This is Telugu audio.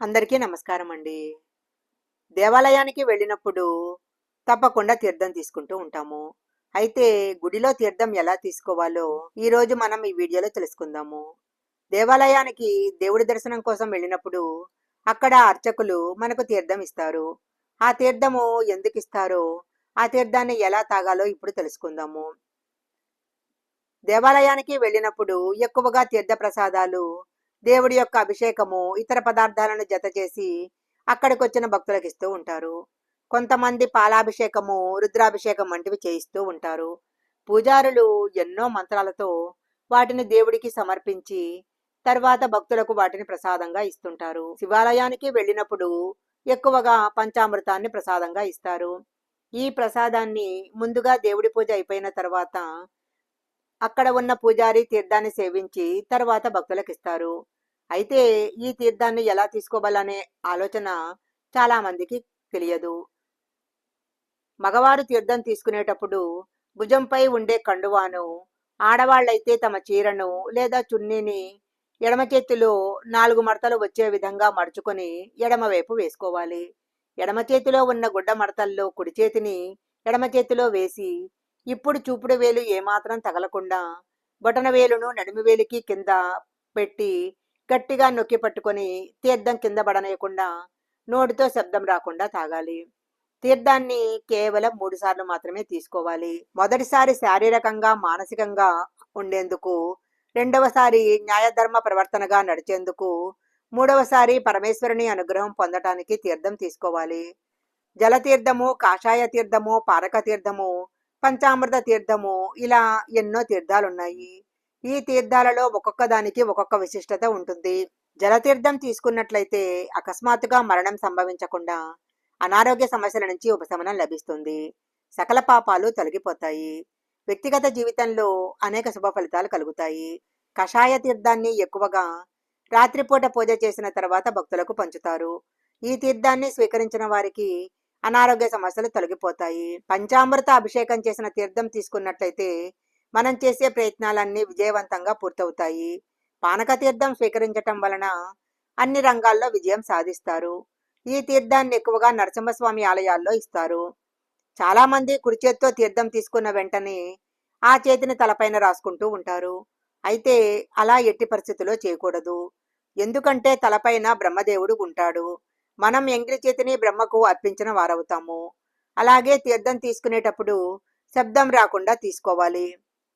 అందరికీ నమస్కారం అండి. దేవాలయానికి వెళ్ళినప్పుడు తప్పకుండా తీర్థం తీసుకుంటూ ఉంటాము. అయితే గుడిలో తీర్థం ఎలా తీసుకోవాలో ఈ రోజు మనం ఈ వీడియోలో తెలుసుకుందాము. దేవాలయానికి దేవుడి దర్శనం కోసం వెళ్ళినప్పుడు అక్కడ అర్చకులు మనకు తీర్థం ఇస్తారు. ఆ తీర్థము ఎందుకు ఇస్తారో ఆ తీర్థాన్ని ఎలా తాగాలో ఇప్పుడు తెలుసుకుందాము. దేవాలయానికి వెళ్ళినప్పుడు ఎక్కువగా తీర్థ ప్రసాదాలు దేవుడి యొక్క అభిషేకము ఇతర పదార్థాలను జత చేసి అక్కడికి వచ్చిన భక్తులకు ఇస్తూ ఉంటారు. కొంతమంది పాలాభిషేకము రుద్రాభిషేకం వంటివి చేయిస్తూ ఉంటారు. పూజారులు ఎన్నో మంత్రాలతో వాటిని దేవుడికి సమర్పించి తర్వాత భక్తులకు వాటిని ప్రసాదంగా ఇస్తుంటారు. శివాలయానికి వెళ్ళినప్పుడు ఎక్కువగా పంచామృతాన్ని ప్రసాదంగా ఇస్తారు. ఈ ప్రసాదాన్ని ముందుగా దేవుడి పూజ అయిపోయిన తర్వాత అక్కడ ఉన్న పూజారి తీర్థాన్ని సేవించి తర్వాత భక్తులకు ఇస్తారు అయితే ఈ తీర్థాన్ని ఎలా తీసుకోవాలనే ఆలోచన చాలా మందికి తెలియదు. మగవారు తీర్థం తీసుకునేటప్పుడు భుజంపై ఉండే కండువాను ఆడవాళ్ళైతే తమ చీరను లేదా చున్నీని ఎడమ చేతిలో నాలుగు మడతలు వచ్చే విధంగా మడుచుకొని ఎడమవైపు వేసుకోవాలి. ఎడమ చేతిలో ఉన్న గుడ్డ మడతల్లో కుడి చేతిని ఎడమ చేతిలో వేసి ఇప్పుడు చూపుడు వేలు ఏమాత్రం తగలకుండా బొటన వేలును నడుము వేలికి కింద పెట్టి గట్టిగా నొక్కి పట్టుకొని తీర్థం కింద పడనేయకుండా నోటితో శబ్దం రాకుండా తాగాలి. తీర్థాన్ని కేవలం మూడు సార్లు మాత్రమే తీసుకోవాలి. మొదటిసారి శారీరకంగా మానసికంగా ఉండేందుకు రెండవసారి న్యాయధర్మ ప్రవర్తనగా నడిచేందుకు మూడవసారి పరమేశ్వరుని అనుగ్రహం పొందటానికి తీర్థం తీసుకోవాలి. జలతీర్థము కాషాయ తీర్థము పారక తీర్థము పంచామృత తీర్థము ఇలా ఎన్నో తీర్థాలున్నాయి. ఈ తీర్థాలలో ఒక్కొక్క దానికి ఒక్కొక్క విశిష్టత ఉంటుంది. జలతీర్థం తీసుకున్నట్లయితే అకస్మాత్తుగా మరణం సంభవించకుండా అనారోగ్య సమస్యల నుంచి ఉపశమనం లభిస్తుంది. సకల పాపాలు తొలగిపోతాయి. వ్యక్తిగత జీవితంలో అనేక శుభ ఫలితాలు కలుగుతాయి. కషాయ తీర్థాన్ని ఎక్కువగా రాత్రిపూట పూజ చేసిన తర్వాత భక్తులకు పంచుతారు. ఈ తీర్థాన్ని స్వీకరించిన వారికి అనారోగ్య సమస్యలు తొలగిపోతాయి. పంచామృత అభిషేకం చేసిన తీర్థం తీసుకున్నట్లయితే మనం చేసే ప్రయత్నాలన్నీ విజయవంతంగా పూర్తవుతాయి. పానక తీర్థం స్వీకరించటం వలన అన్ని రంగాల్లో విజయం సాధిస్తారు. ఈ తీర్థాన్ని ఎక్కువగా నరసింహస్వామి ఆలయాల్లో ఇస్తారు. చాలామంది కుడిచేత్తో కుడి చేత్తో తీర్థం తీసుకున్న వెంటనే ఆ చేతిని తలపైన రాసుకుంటూ ఉంటారు. అయితే అలా ఎట్టి పరిస్థితిలో చేయకూడదు. ఎందుకంటే తలపైన బ్రహ్మదేవుడు ఉంటాడు. మనం ఎంగిలి చేతిని బ్రహ్మకు అర్పించిన వారవుతాము. అలాగే తీర్థం తీసుకునేటప్పుడు శబ్దం రాకుండా తీసుకోవాలి.